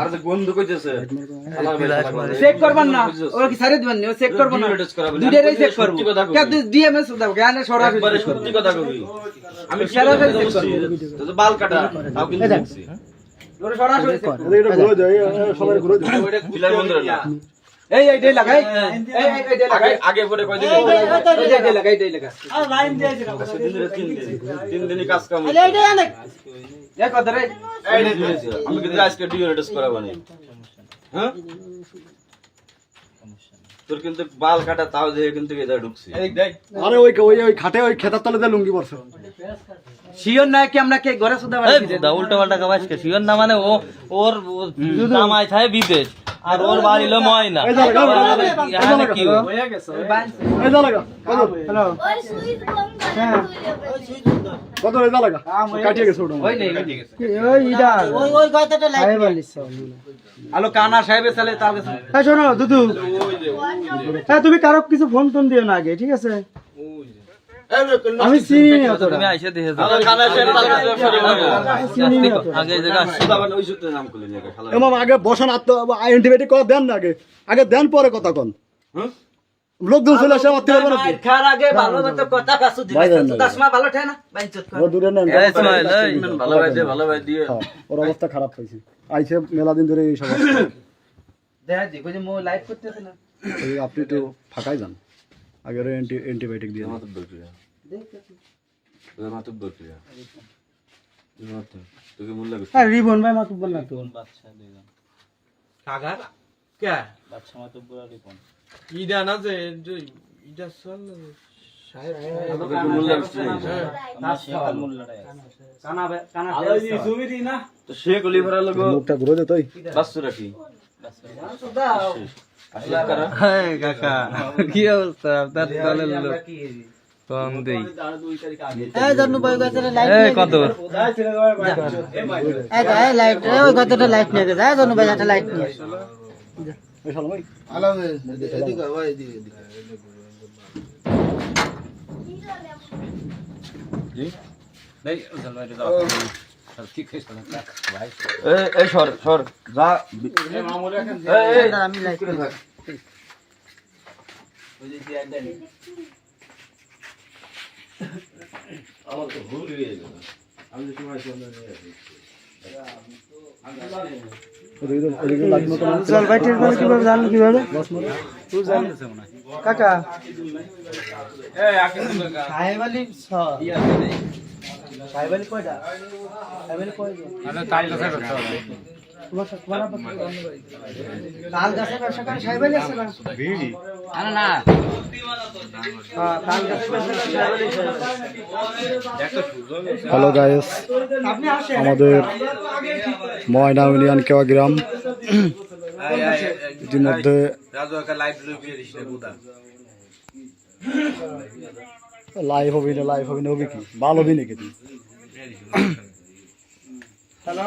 আর যে গন্ধ কইতেছে। চেক করবেন না। ওরা কি সারে দিবেন চেক করব না। Video test করাবেন। দুইটারই চেক সত্যি করব। কথা কবি। কেন ডিএমএস দাও জ্ঞানে সরাসরি একবারে সত্যি কথা কবি। আমি সেরা সেরা check বলছি তো তো বাল কাটা তাও কিন্তু দেখছি। সরাসরি check করব। এটা ঘুরে যায় সবাই ঘুরে যায়। ওইটা ফিলার বন্ধ না এই এইটাই লাগাই এই এই এইটাই লাগাই আগে পরে কয় দিন এই এইটাই লাগাই এইটাই লাগা তিন দিনে তিন কাজ কাম এই কথা রে। এই দিয়েছে। আমি কিন্তু আজকে ডিওরেটস করাবো না। হ্যাঁ? তোর কিন্তু বাল কাটা তাও কিন্তু এটা ঢুকছি। আরে ওই ওই ওই খাটে ওই খেতার তলে দিয়ে লুঙ্গি না কি আমরা কে ঘরে শুধু উল্টো পাল্টা কাবাস কে শিওর না মানে ও ওর ওর জামাই থাকে বিদেশ আর ওর বাড়ি হলো ময়না। লাগা হয়ে গেছে এই যা লাগা কত হ্যালো। ওই সুইচ বন্ধ কত এই যা লাগা কাটিয়ে গেছে। ওটা। ওই নেই ওই ইডা ওই ওই কথাটা লাইক হ্যালো কানা সাহেব সালে তার কাছে। হ্যাঁ শোনো দুদু। হ্যাঁ তুমি কারও কিছু ফোন টোন দিও না আগে ঠিক আছে? আমি চিনি না অতটা। তুমি আইসে দেখে যাও। খানা শেষ তার কাছে সরে যাব। চিনি না আগে এই জায়গা আসছি। শুধু ওই সূত্রে নাম করলেন একা খালা। এমাম আগে বসান অ্যান্টিবায়োটিক কথা দেন না আগে আগে দেন পরে কথা কন হুম? লোকজন চলে আসে মারতে পারব খার আগে ভালো মতো কথা কাছু দিবে জান ভালো ঠে না বাইন চুত কর দূরে নেন এই ইসমাইল, এই। ভালো ভাই দিয়ে ভালো ভাই দিয়ে ওর অবস্থা খারাপ হয়েছে আইছে মেলা দিন ধরে এই সব দেখা দি কই মো লাইভ করতেছ না আপনি একটু ফাঁকাই যান আগে অ্যান্টিবায়োটিক দিয়ে দেন। তোকে হ্যাঁ রিবন ভাই মাতুব বল না তো? বাচ্চা দুইজন। কাগার কে? বাচ্চা মাতুব্বর আর জমি দি না তো শেখ অলিভার লোক। মুখটা ঘুরে যেত বাস্তু রাখি সুদা আসলে কারা? এই কাকা, কি অবস্থা? আপনার দলের লোক। লাইট নিয়ে গেছে। এই ভাই একটা লাইট নিয়ে সর সর যা। আমি লাইট আমার তো ভুল হয়ে গেল আমি সময় তো কীভাবে জানলো কীভাবে? কাকা। সাহেব আলী সাহেব আলী কয়টা? সাহেব আলী কয়টা তোমার সাথে- তোমার আব্বা কি করে? তাল গাছের সাহেব আলী আছে না? আরে না। হ্যাঁ। হ্যালো গাইস আমাদের ময়না ইউনিয়ন কেওয়া গ্রাম। ইতিমধ্যে লাইভ হবি না লাইভ হবি না হবি কি? ভালো হবি নাকি তুই হ্যালো